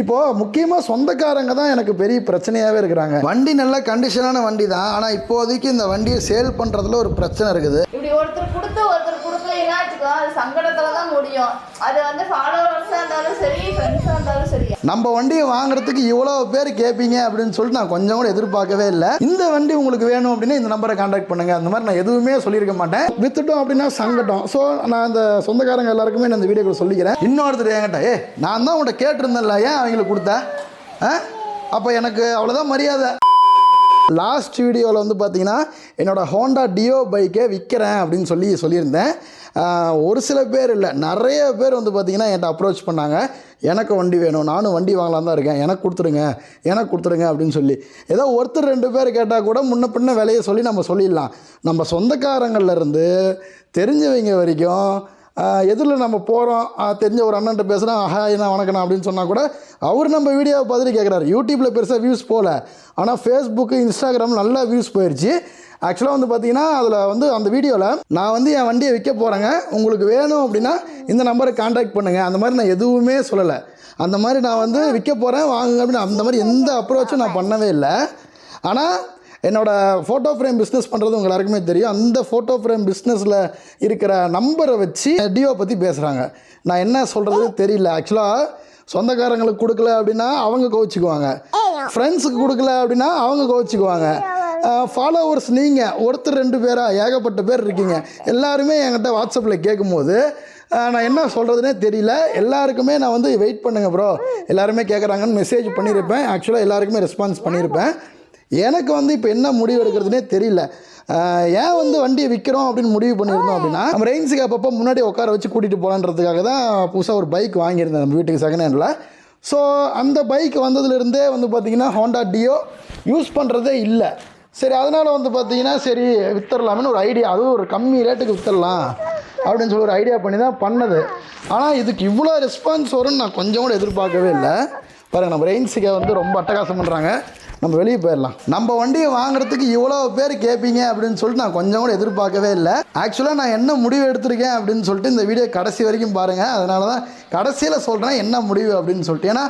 இப்போ முக்கியமாக சொந்தக்காரங்க தான் எனக்கு பெரிய பிரச்சனையாகவே இருக்கிறாங்க. வண்டி நல்ல கண்டிஷனான வண்டி தான் ஆனால் இப்போதைக்கு இந்த வண்டியை சேல் பண்ணுறதுல ஒரு பிரச்சனை இருக்குது. இப்படி ஒருத்தர் கொடுத்து ஒருத்தர் கொடுக்கலைன்னா வச்சுக்கோ அது சங்கடத்துல தான் முடியும். அது வந்து ஃபாலோவர்ஸாக இருந்தாலும் சரி ஃப்ரெண்ட்ஸாக இருந்தாலும் சரி. நம்ம வண்டியை வாங்குறதுக்கு இவ்வளோ பேர் கேட்பீங்க அப்படின்னு சொல்லிட்டு நான் கொஞ்சம் கூட எதிர்பார்க்கவே இல்லை. இந்த வண்டி உங்களுக்கு வேணும் அப்படின்னா இந்த நம்பரை காண்டாக்ட் பண்ணுங்க. அந்த மாதிரி நான் எதுவுமே சொல்லியிருக்க மாட்டேன். வித்துட்டோம் அப்படின்னா சங்கட்டம். ஸோ நான் இந்த சொந்தக்காரங்க எல்லாருக்குமே நான் இந்த வீடியோக்குள்ள சொல்லிக்கிறேன். இன்னொருத்தர் என்கிட்ட ஏ நான் தான் உங்கள்கிட்ட கேட்டிருந்தேன்ல ஏன் அவங்களுக்கு கொடுத்த? ஆ? அப்போ எனக்கு அவ்வளோதான் மரியாதை. லாஸ்ட் வீடியோவில் வந்து பார்த்தீங்கன்னா என்னோட ஹோண்டா டியோ பைக்கை விற்கிறேன் அப்படின்னு சொல்லி சொல்லியிருந்தேன். ஒரு சில பேர் இல்லை நிறைய பேர் வந்து பார்த்தீங்கன்னா என்கிட்ட அப்ரோச் பண்ணாங்க. எனக்கு வண்டி வேணும் நானும் வண்டி வாங்கலாம் தான் இருக்கேன். எனக்கு கொடுத்துருங்க எனக்கு கொடுத்துருங்க அப்படின்னு சொல்லி. ஏதோ ஒருத்தர் ரெண்டு பேர் கேட்டால் கூட முன்ன பின்ன விலையை சொல்லி நம்ம சொல்லிடலாம். நம்ம சொந்தக்காரங்கள்லேருந்து தெரிஞ்சவங்க வரைக்கும் எதிரில் நம்ம போகிறோம் தெரிஞ்ச ஒரு அண்ணன்ட்ட பேசுகிறோம் ஹாய் என்ன வணக்கண்ணா அப்படின்னு சொன்னால் கூட அவர் நம்ம வீடியோவை பார்த்துட்டு கேட்குறாரு யூடியூப்பில் பெருசாக வியூஸ் போகல ஆனால் ஃபேஸ்புக்கு இன்ஸ்டாகிராம் நல்லா வியூஸ் போயிடுச்சு ஆக்சுவலாக வந்து பார்த்தீங்கன்னா அதில் வந்து அந்த வீடியோவில் நான் வந்து என் வண்டியை விற்க போகிறேங்க உங்களுக்கு வேணும் அப்படின்னா இந்த நம்பரை காண்டாக்ட் பண்ணுங்கள் அந்த மாதிரி நான் எதுவுமே சொல்லலை. அந்த மாதிரி நான் வந்து விற்க போகிறேன் வாங்குங்க அப்படின்னு. அந்த மாதிரி எந்த அப்ரோச்சும் நான் பண்ணவே இல்லை. ஆனால் என்னோட ஃபோட்டோ ஃப்ரேம் பிஸ்னஸ் பண்ணுறது உங்க எல்லாருக்குமே தெரியும். அந்த ஃபோட்டோ ஃப்ரேம் பிஸ்னஸில் இருக்கிற நம்பரை வச்சு டியோ பற்றி பேசுகிறாங்க நான் என்ன சொல்கிறது தெரியல. ஆக்சுவலாக சொந்தக்காரங்களுக்கு கொடுக்கல அப்படின்னா அவங்க கோவிச்சுக்குவாங்க. ஃப்ரெண்ட்ஸுக்கு கொடுக்கல அப்படின்னா அவங்க கோவிச்சுக்குவாங்க. ஃபாலோவர்ஸ் நீங்கள் ஒருத்தர் ரெண்டு பேரா ஏகப்பட்ட பேர் இருக்கீங்க. எல்லாருமே என்கிட்ட வாட்ஸ்அப்பில் கேட்கும்போது நான் என்ன சொல்கிறதுனே தெரியல. எல்லாருக்குமே நான் வந்து வெயிட் பண்ணுங்க ப்ரோ எல்லாருமே கேட்குறாங்கன்னு மெசேஜ் பண்ணியிருப்பேன் ஆக்சுவலாக எல்லாருக்குமே ரெஸ்பான்ஸ் பண்ணியிருப்பேன் எனக்கு வந்து இப்போ என்ன முடிவு எடுக்கிறதுனே தெரியல. ஏன் வந்து வண்டியை விற்கிறோம் அப்படின்னு முடிவு பண்ணியிருந்தோம் அப்படின்னா நம்ம ரெயின்ஸுக்கு அப்பப்போ முன்னாடி உட்கார வச்சு கூட்டிகிட்டு போகலான்றதுக்காக தான் புதுசாக ஒரு பைக் வாங்கியிருந்தேன் நம்ம வீட்டுக்கு செகண்ட் ஹேண்டில் ஸோ அந்த பைக் வந்ததுலேருந்தே வந்து பார்த்திங்கன்னா ஹோண்டா டியோ யூஸ் பண்ணுறதே இல்லை. சரி அதனால் வந்து பார்த்தீங்கன்னா சரி வித்தரலாம்னு ஒரு ஐடியா அதுவும் ஒரு கம்மி ரேட்டுக்கு வித்தரலாம் அப்படின்னு சொல்லி ஒரு ஐடியா பண்ணி தான் பண்ணது. ஆனால் இதுக்கு இவ்வளோ ரெஸ்பான்ஸ் வரும்னு நான் கொஞ்சம் கூட எதிர்பார்க்கவே இல்லை. பாருங்க நம்ம ரெயின்ஸுக்கு வந்து ரொம்ப அட்டகாசம் பண்ணுறாங்க நம்ம வெளியே போயிடலாம். நம்ம வண்டியை வாங்குறதுக்கு இவ்வளோ பேர் கேட்பீங்க அப்படின்னு சொல்லிட்டு நான் கொஞ்சம் கூட எதிர்பார்க்கவே இல்லை. ஆக்சுவலாக நான் என்ன முடிவு எடுத்திருக்கேன் அப்படின்னு சொல்லிட்டு இந்த வீடியோ கடைசி வரைக்கும் பாருங்கள் அதனால தான் கடைசியில் சொல்கிறேன் என்ன முடிவு அப்படின்னு சொல்லிட்டு. ஏன்னா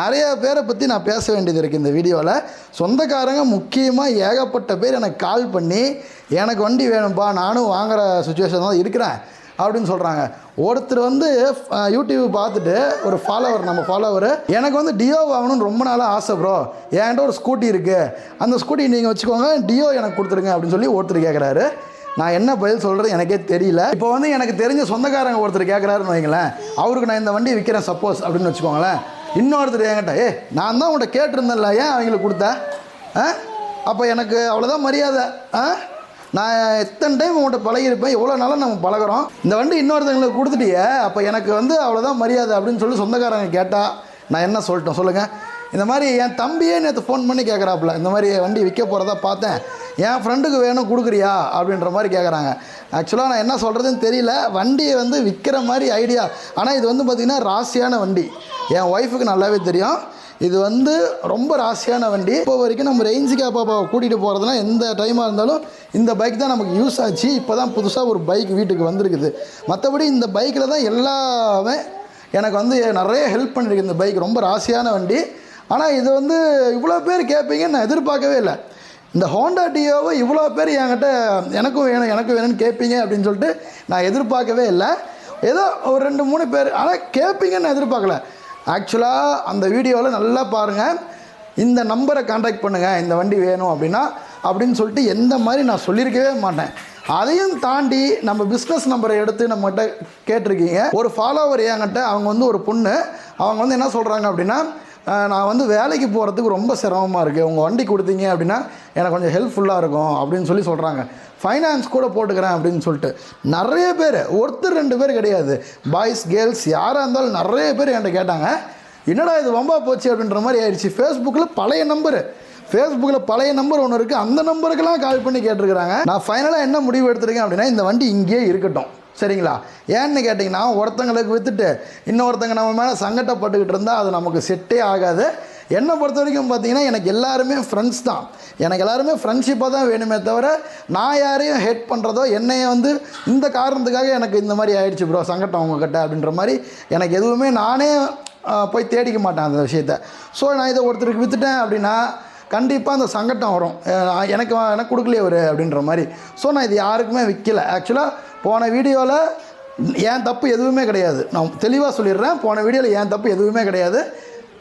நிறைய பேரை பற்றி நான் பேச வேண்டியது இருக்குது இந்த வீடியோவில் சொந்தக்காரங்க முக்கியமாக ஏகப்பட்ட பேர் எனக்கு கால் பண்ணி எனக்கு வண்டி வேணும்ப்பா நானும் வாங்குற சுச்சுவேஷன் தான் இருக்கிறேன். அப்படின்னு சொல்கிறாங்க ஒருத்தர் வந்து யூடியூப் பார்த்துட்டு ஒரு ஃபாலோவர் நம்ம ஃபாலோவர் எனக்கு வந்து டியோ வாங்கணும்னு ரொம்ப நாளாக ஆசை ப்ரோ என்கிட்ட ஒரு ஸ்கூட்டி இருக்குது அந்த ஸ்கூட்டி நீங்கள் வச்சுக்கோங்க டியோ எனக்கு கொடுத்துருங்க அப்படின்னு சொல்லி ஒருத்தர் கேட்குறாரு நான் என்ன பதில் சொல்கிறது எனக்கே தெரியல. இப்போ வந்து எனக்கு தெரிஞ்ச சொந்தக்காரங்க ஒருத்தர் கேட்குறாருன்னு வைங்களேன். அவருக்கு நான் இந்த வண்டி விற்கிறேன் சப்போஸ் அப்படின்னு வச்சுக்கோங்களேன். இன்னொருத்தர் என்கிட்ட ஏ நான் தான் உன்கிட்ட கேட்டிருந்தேன்ல ஏன் அவங்களுக்கு கொடுத்த? ஆ அப்போ எனக்கு அவ்வளோதான் மரியாதை. ஆ நான் எத்தனை டைம் உங்கள்கிட்ட பழகிருப்பேன் எவ்வளோ நாளாக நம்ம பழகுறோம்? இந்த வண்டி இன்னொருத்தவங்களுக்கு கொடுத்துட்டியே அப்போ எனக்கு வந்து அவ்வளோதான் மரியாதை அப்படின்னு சொல்லி சொந்தக்காரங்க கேட்டால் நான் என்ன சொல்லிட்டேன் சொல்லுங்கள் இந்த மாதிரி என் தம்பியே நேற்று ஃபோன் பண்ணி கேட்குறாப்புல இந்த மாதிரி வண்டி விற்க போகிறதா பார்த்தேன். என் ஃப்ரெண்டுக்கு வேணும் கொடுக்குறியா? அப்படின்ற மாதிரி கேட்குறாங்க ஆக்சுவலாக நான் என்ன சொல்கிறதுன்னு தெரியல. வண்டியை வந்து விற்கிற மாதிரி ஐடியா ஆனால் இது வந்து பார்த்திங்கன்னா ராசியான வண்டி. என் ஒய்ஃபுக்கு நல்லாவே தெரியும். இது வந்து ரொம்ப ராசியான வண்டி. இப்போ வரைக்கும் நம்ம ரேஞ்சுக்கு அப்பாவை கூட்டிகிட்டு போகிறதுனா எந்த டைமாக இருந்தாலும் இந்த பைக் தான் நமக்கு யூஸ் ஆச்சு. இப்போ தான் புதுசாக ஒரு பைக் வீட்டுக்கு வந்திருக்குது. மற்றபடி இந்த பைக்கில் தான் எல்லாமே எனக்கு வந்து நிறைய ஹெல்ப் பண்ணியிருக்கு இந்த பைக் ரொம்ப ராசியான வண்டி. ஆனால் இது வந்து இவ்வளோ பேர் கேட்பீங்கன்னு நான் எதிர்பார்க்கவே இல்லை. இந்த ஹோண்டா டியோவை இவ்வளோ பேர் என்கிட்ட எனக்கும் வேணும் எனக்கும் வேணும்னு கேட்பீங்க அப்படின்னு சொல்லிட்டு நான் எதிர்பார்க்கவே இல்லை. ஏதோ ஒரு ரெண்டு மூணு பேர் ஆனால் கேட்பீங்கன்னு நான் எதிர்பார்க்கல. ஆக்சுவலாக அந்த வீடியோவில் நல்லா பாருங்கள் இந்த நம்பரை காண்டாக்ட் பண்ணுங்கள் இந்த வண்டி வேணும் அப்படின்னா அப்படின்னு சொல்லிட்டு எந்த மாதிரி நான் சொல்லியிருக்கவே மாட்டேன். அதையும் தாண்டி நம்ம பிஸ்னஸ் நம்பரை எடுத்து நம்மகிட்ட கேட்டிருக்கீங்க. ஒரு ஃபாலோவர் என்கிட்ட அவங்க வந்து ஒரு பொண்ணு. அவங்க வந்து என்ன சொல்கிறாங்க அப்படின்னா நான் வந்து வேலைக்கு போகிறதுக்கு ரொம்ப சிரமமாக இருக்குது உங்கள் வண்டி கொடுத்தீங்க அப்படின்னா எனக்கு கொஞ்சம் ஹெல்ப்ஃபுல்லாக இருக்கும் அப்படின்னு சொல்லி சொல்கிறாங்க ஃபைனான்ஸ் கூட போட்டுக்கிறேன் அப்படின்னு சொல்லிட்டு. நிறைய பேர் ஒருத்தர் ரெண்டு பேர் கிடையாது. பாய்ஸ் கேர்ள்ஸ் யாராக இருந்தாலும் நிறைய பேர் என்கிட்ட கேட்டாங்க. என்னடா இது வம்பா போச்சு அப்படின்ற மாதிரி ஆயிடுச்சு. ஃபேஸ்புக்கில் பழைய நம்பரு ஃபேஸ்புக்கில் பழைய நம்பர் ஒன்று இருக்குது அந்த நம்பருக்கெல்லாம் கால் பண்ணி கேட்டிருக்கிறாங்க. நான் ஃபைனலாக என்ன முடிவு எடுத்திருக்கேன் அப்படின்னா இந்த வண்டி இங்கேயே இருக்கட்டும். சரிங்களா? ஏன்னு கேட்டிங்கன்னா ஒருத்தங்களுக்கு விற்றுட்டு இன்னொருத்தங்க நம்ம மேலே சங்கட்டப்பட்டுக்கிட்டு இருந்தால் அது நமக்கு செட்டே ஆகாது. என்னை பொறுத்த வரைக்கும் பார்த்தீங்கன்னா எனக்கு எல்லாருமே ஃப்ரெண்ட்ஸ் தான். எனக்கு எல்லாருமே ஃப்ரெண்ட்ஷிப்பாக தான் வேணுமே தவிர நான் யாரையும் ஹேட் பண்ணுறதோ என்னையை வந்து இந்த காரணத்துக்காக எனக்கு இந்த மாதிரி ஆயிடுச்சு ப்ரோ சங்கட்டம் உங்ககிட்ட அப்படின்ற மாதிரி எனக்கு எதுவுமே நானே போய் தேடிக்க மாட்டேன் அந்த விஷயத்த. ஸோ நான் இதை ஒருத்தருக்கு விற்றுட்டேன் அப்படின்னா கண்டிப்பாக அந்த சங்கட்டம் வரும். எனக்கு வா- எனக்கு கொடுக்கலையே ஒரு அப்படின்ற மாதிரி. ஸோ நான் இது யாருக்குமே விற்கல ஆக்சுவலாக போன வீடியோவில் ஏன் தப்பு எதுவுமே கிடையாது. நான் தெளிவாக சொல்லிடுறேன். போன வீடியோவில் ஏன் தப்பு எதுவுமே கிடையாது.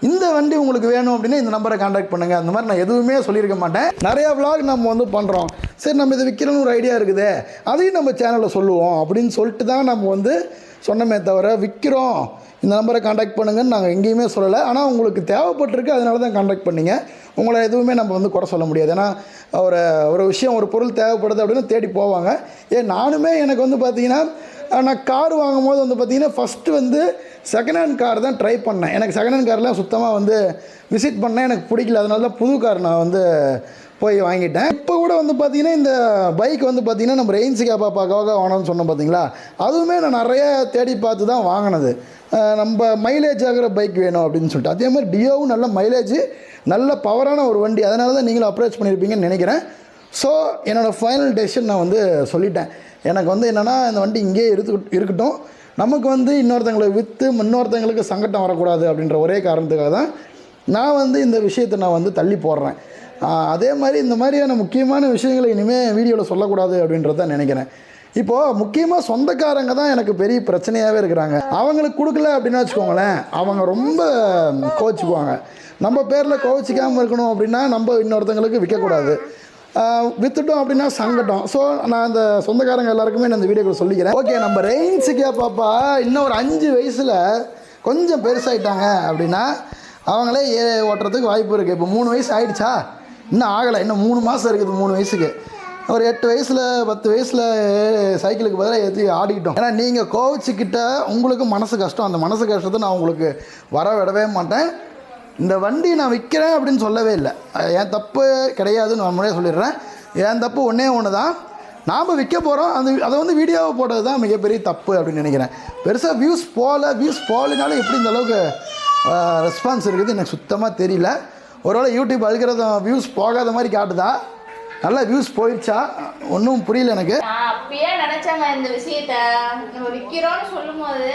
இந்த வண்டி உங்களுக்கு வேணும் அப்படின்னா இந்த நம்பரை காண்டாக்ட் பண்ணுங்கள் அந்த மாதிரி நான் எதுவுமே சொல்லியிருக்க மாட்டேன். நிறையா vlog நம்ம வந்து பண்ணுறோம் சரி நம்ம இதை விற்கிறோன்னு ஒரு ஐடியா இருக்குது. அதையும் நம்ம சேனலில் சொல்லுவோம் அப்படின்னு சொல்லிட்டு தான் நம்ம வந்து சொன்னமே தவிர விற்கிறோம் இந்த நம்பரை காண்டாக்ட் பண்ணுங்கன்னு நாங்கள் எங்கேயுமே சொல்லலை. ஆனால் உங்களுக்கு தேவைப்பட்டிருக்கு. அதனால தான் காண்டாக்ட் பண்ணிங்க. உங்களை எதுவுமே நம்ம வந்து குறை சொல்ல முடியாது. ஏன்னா ஒரு ஒரு விஷயம் ஒரு பொருள் தேவைப்படுது அப்படின்னு தேடி போவாங்க. ஏன் நானுமே எனக்கு வந்து பார்த்தீங்கன்னா நான் கார் வாங்கும்போது வந்து பார்த்திங்கன்னா ஃபஸ்ட்டு வந்து செகண்ட் ஹேண்ட் கார் தான் ட்ரை பண்ணேன். எனக்கு செகண்ட் ஹேண்ட் கார்லாம் சுத்தமாக வந்து விசிட் பண்ணேன் எனக்கு பிடிக்கல. அதனால தான் புது கார் நான் வந்து போய் வாங்கிட்டேன். இப்போ கூட வந்து பார்த்தீங்கன்னா இந்த பைக் வந்து பார்த்திங்கன்னா நம்ம ரெயின்ஸு கேப்பா பார்க்காக வாங்கணும்னு சொன்னோம் பார்த்தீங்களா அதுவுமே நான் நிறைய தேடி பார்த்து தான் வாங்கினது. நம்ம மைலேஜ் ஆகிற பைக் வேணும் அப்படின்னு சொல்லிட்டு. அதே மாதிரி டியோவும் நல்ல மைலேஜ் நல்ல பவரான ஒரு வண்டி. அதனால தான் நீங்களும் அப்ரோச் பண்ணியிருப்பீங்கன்னு நினைக்கிறேன். ஸோ என்னோடய ஃபைனல் டெசிஷன் நான் வந்து சொல்லிட்டேன். எனக்கு வந்து என்னென்னா இந்த வண்டி இங்கேயே இருக்கு இருக்கட்டும். நமக்கு வந்து இன்னொருத்தங்களை விற்று இன்னொருத்தங்களுக்கு சங்கடம் வரக்கூடாது அப்படின்ற ஒரே காரணத்துக்காக தான் நான் வந்து இந்த விஷயத்தை நான் வந்து தள்ளி போடுறேன். அதே மாதிரி இந்த மாதிரியான முக்கியமான விஷயங்களை இனிமேல் வீடியோவில் சொல்லக்கூடாது அப்படின்றத நினைக்கிறேன். இப்போது முக்கியமாக சொந்தக்காரங்க தான் எனக்கு பெரிய பிரச்சனையாகவே இருக்கிறாங்க. அவங்களுக்கு கொடுக்கல அப்படின்னு வச்சுக்கோங்களேன் அவங்க ரொம்ப கோச்சிக்குவாங்க நம்ம பேரில் கோச்சிக்காமல் இருக்கணும் அப்படின்னா நம்ம இன்னொருத்தங்களுக்கு விற்கக்கூடாது வித்துட்டோம் அப்படின்னா சங்கட்டம் ஸோ நான் அந்த சொந்தக்காரங்க எல்லாருக்குமே நான் இந்த வீடியோக்குள்ள சொல்லிக்கிறேன். ஓகே நம்ம ரெயின்ஸுக்கே பாப்பா இன்னும் ஒரு அஞ்சு வயசில் கொஞ்சம் பெருசாகிட்டாங்க அப்படின்னா அவங்களே ஏ ஓட்டுறதுக்கு வாய்ப்பு இருக்குது இப்போ மூணு வயசு ஆயிடுச்சா? இன்னும் ஆகலை இன்னும் மூணு மாதம் இருக்குது மூணு வயசுக்கு. ஒரு எட்டு வயசில் பத்து வயசில் சைக்கிளுக்கு பதிலாக ஏற்றி ஆடிக்கிட்டோம். ஏன்னா நீங்கள் கோவிச்சுக்கிட்ட உங்களுக்கு மனசு கஷ்டம். அந்த மனசு கஷ்டத்தை நான் உங்களுக்கு வர விடவே மாட்டேன். இந்த வண்டி நான் விற்கிறேன் அப்படின்னு சொல்லவே இல்லை. என் தப்பு கிடையாதுன்னு நான் முன்னாடியே சொல்லிடுறேன். என் தப்பு ஒன்றே ஒன்று தான் நாம் விற்க போகிறோம் அந்த அதை வந்து வீடியோவை போட்டது தான் மிகப்பெரிய தப்பு அப்படின்னு நினைக்கிறேன். பெருசாக வியூஸ் போகல வியூஸ் போகலினாலும் எப்படி இந்த அளவுக்கு ரெஸ்பான்ஸ் இருக்குது எனக்கு சுத்தமாக தெரியல. ஒருவேளை யூடியூப் அதுக்கிறத வியூஸ் போகாத மாதிரி காட்டுதா? நல்லா வியூஸ் போயிடுச்சா ஒன்றும் புரியல எனக்கு. அப்பயே நினைச்சாங்க இந்த விஷயத்த. நம்ம விற்கிறோம்னு சொல்லும்போது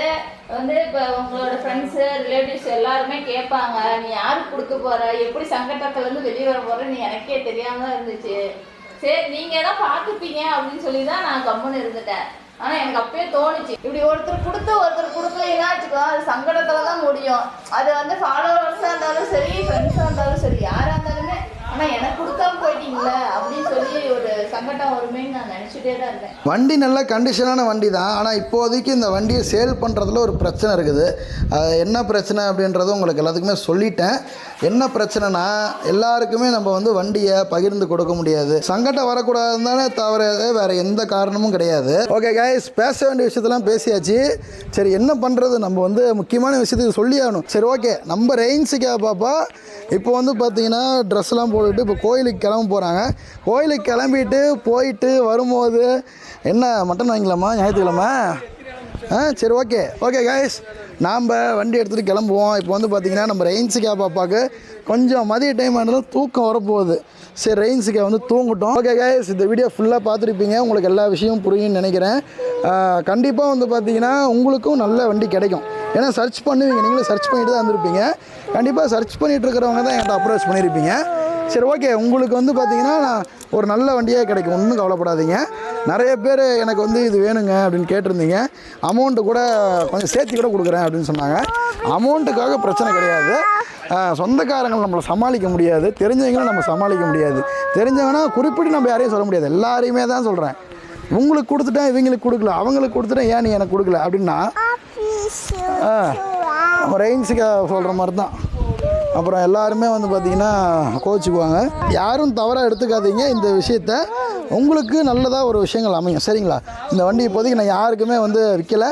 வந்து இப்போ உங்களோட ஃப்ரெண்ட்ஸு ரிலேட்டிவ்ஸ் எல்லாருமே கேட்பாங்க நீ யாருக்கு கொடுக்க போற? எப்படி சங்கடத்துலேருந்து வெளியே வர போற நீ எனக்கே தெரியாமல் தான் இருந்துச்சு. சரி நீங்க தான் பார்த்துப்பீங்க அப்படின்னு சொல்லி தான் நான் கம்முன்னு இருந்துட்டேன். ஆனா எனக்கு அப்பயே தோணுச்சு. இப்படி ஒருத்தர் கொடுத்து ஒருத்தர் கொடுக்கலைன்னா வச்சுக்கோ அது சங்கடத்துல தான் முடியும். அது வந்து ஃபாலோவர்ஸாக இருந்தாலும் சரி ஃப்ரெண்ட்ஸாக இருந்தாலும் சரி யார் எனக்கு கொடுக்காம போயிட்டீங்களே அப்படின்னு சொல்லி ஒரு சங்கடம் வருமேன்னு நான் தான் வண்டி நல்ல கண்டிஷனான வண்டி தான் ஆனால் இப்போதைக்கு இந்த வண்டியை சேல் பண்ணுறதுல ஒரு பிரச்சனை இருக்குது. அது என்ன பிரச்சனை அப்படின்றத உங்களுக்கு எல்லாத்துக்குமே சொல்லிட்டேன். என்ன பிரச்சனைனா எல்லாருக்குமே நம்ம வந்து வண்டியை பகிர்ந்து கொடுக்க முடியாது. சங்கடம் வரக்கூடாதுன்னு தானே தவிர வேறு எந்த காரணமும் கிடையாது. ஓகே கைஸ் பேச வேண்டிய விஷயத்தெல்லாம் பேசியாச்சு. சரி என்ன பண்ணுறது நம்ம வந்து முக்கியமான விஷயத்துக்கு சொல்லி ஆகணும் சரி ஓகே நம்ம ரெயின்ஸுக்கா பாப்பா. இப்போ வந்து பார்த்தீங்கன்னா ட்ரெஸ்லாம் போட்டுட்டு இப்போ கோயிலுக்கு கிளம்ப போகிறாங்க கோயிலுக்கு கிளம்பிட்டு போயிட்டு வரும்போது என்ன மட்டன் வாங்கிக்கலாமா? ஞாயிற்றுக்கிழமை? ஆ சரி ஓகே ஓகே கைஸ் நாம் வண்டி எடுத்துகிட்டு கிளம்புவோம். இப்போ வந்து பார்த்திங்கன்னா நம்ம ரெயின்ஸுக்கா பாப்பாவுக்கு கொஞ்சம் மதிய டைம் ஆனாலும் தூக்கம் வரப்போகுது. சரி ரெயின்ஸுக்கா வந்து தூங்கட்டும். ஓகே கைஸ் இந்த வீடியோ ஃபுல்லாக பார்த்துருப்பீங்க. உங்களுக்கு எல்லா விஷயமும் புரியும்னு நினைக்கிறேன். கண்டிப்பாக வந்து பார்த்தீங்கன்னா உங்களுக்கும் நல்ல வண்டி கிடைக்கும். ஏன்னா சர்ச் பண்ணுவீங்க. நீங்களும் சர்ச் பண்ணிட்டு தான் வந்திருப்பீங்க கண்டிப்பாக சர்ச் பண்ணிகிட்டு இருக்கிறவங்க தான் என்கிட்ட அப்ரோச் பண்ணியிருப்பீங்க சரி ஓகே உங்களுக்கு வந்து பார்த்தீங்கன்னா நான் ஒரு நல்ல வண்டியாக கிடைக்கும். ஒன்றும் கவலைப்படாதீங்க. நிறைய பேர் எனக்கு வந்து இது வேணுங்க அப்படின்னு கேட்டிருந்தீங்க. அமௌண்ட்டு கூட கொஞ்சம் சேர்த்து கூட கொடுக்குறேன் அப்படின்னு சொன்னாங்க. அமௌண்ட்டுக்காக பிரச்சனை கிடையாது. சொந்தக்காரங்களை நம்மளை சமாளிக்க முடியாது. தெரிஞ்சவங்களை நம்ம சமாளிக்க முடியாது. தெரிஞ்சவங்கன்னா குறிப்பிட்டு நம்ம யாரையும் சொல்ல முடியாது. எல்லாரையுமே தான் சொல்கிறேன் உங்களுக்கு கொடுத்துட்டேன் இவங்களுக்கு கொடுக்கல. அவங்களுக்கு கொடுத்துட்டேன் ஏன் நீ எனக்கு கொடுக்கல? அப்படின்னா ரெயின்ஸுக்கு சொல்கிற மாதிரி தான் அப்புறம் எல்லாருமே வந்து பார்த்திங்கன்னா கோச்சிக்குவாங்க யாரும் தவறாக எடுத்துக்காதீங்க இந்த விஷயத்த. உங்களுக்கு நல்லதாக ஒரு விஷயங்கள் அமையும். சரிங்களா? இந்த வண்டி இப்போதைக்கு நான் யாருக்குமே வந்து விற்கலை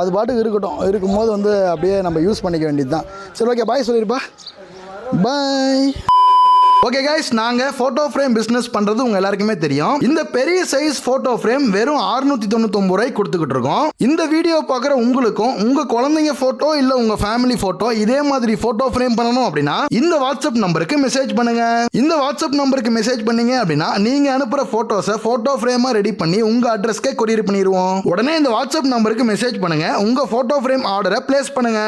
அது பாட்டுக்கு இருக்கட்டும். இருக்கும்போது வந்து அப்படியே நம்ம யூஸ் பண்ணிக்க வேண்டியது தான் சரி ஓகே பாய் சொல்லிருப்பா. பாய் ஓகே கைஸ் நாங்கள் ஃபோட்டோ ஃப்ரேம் பிஸ்னஸ் பண்ணுறது உங்கள் எல்லாருக்குமே தெரியும். இந்த பெரிய சைஸ் ஃபோட்டோ ஃப்ரேம் வெறும் 699 தொண்ணூத்தொம்பது ரூபாய் கொடுத்துக்கிட்டு இருக்கோம். இந்த வீடியோ பார்க்குற உங்களுக்கும் உங்கள் குழந்தைங்க ஃபோட்டோ இல்லை உங்கள் ஃபேமிலி ஃபோட்டோ இதே மாதிரி ஃபோட்டோ ஃப்ரேம் பண்ணணும் அப்படின்னா இந்த வாட்ஸ்அப் நம்பருக்கு மெசேஜ் பண்ணுங்க. இந்த வாட்ஸ்அப் நம்பருக்கு மெசேஜ் பண்ணீங்க அப்படின்னா நீங்கள் அனுப்புகிற ஃபோட்டோஸை ஃபோட்டோ ஃப்ரேமாக ரெடி பண்ணி உங்கள் அட்ரஸ்க்கே கொரியர் பண்ணிடுவோம் உடனே இந்த வாட்ஸ்அப் நம்பருக்கு மெசேஜ் பண்ணுங்க. உங்கள் ஃபோட்டோ ஃப்ரேம் ஆர்டரை பிளேஸ் பண்ணுங்க.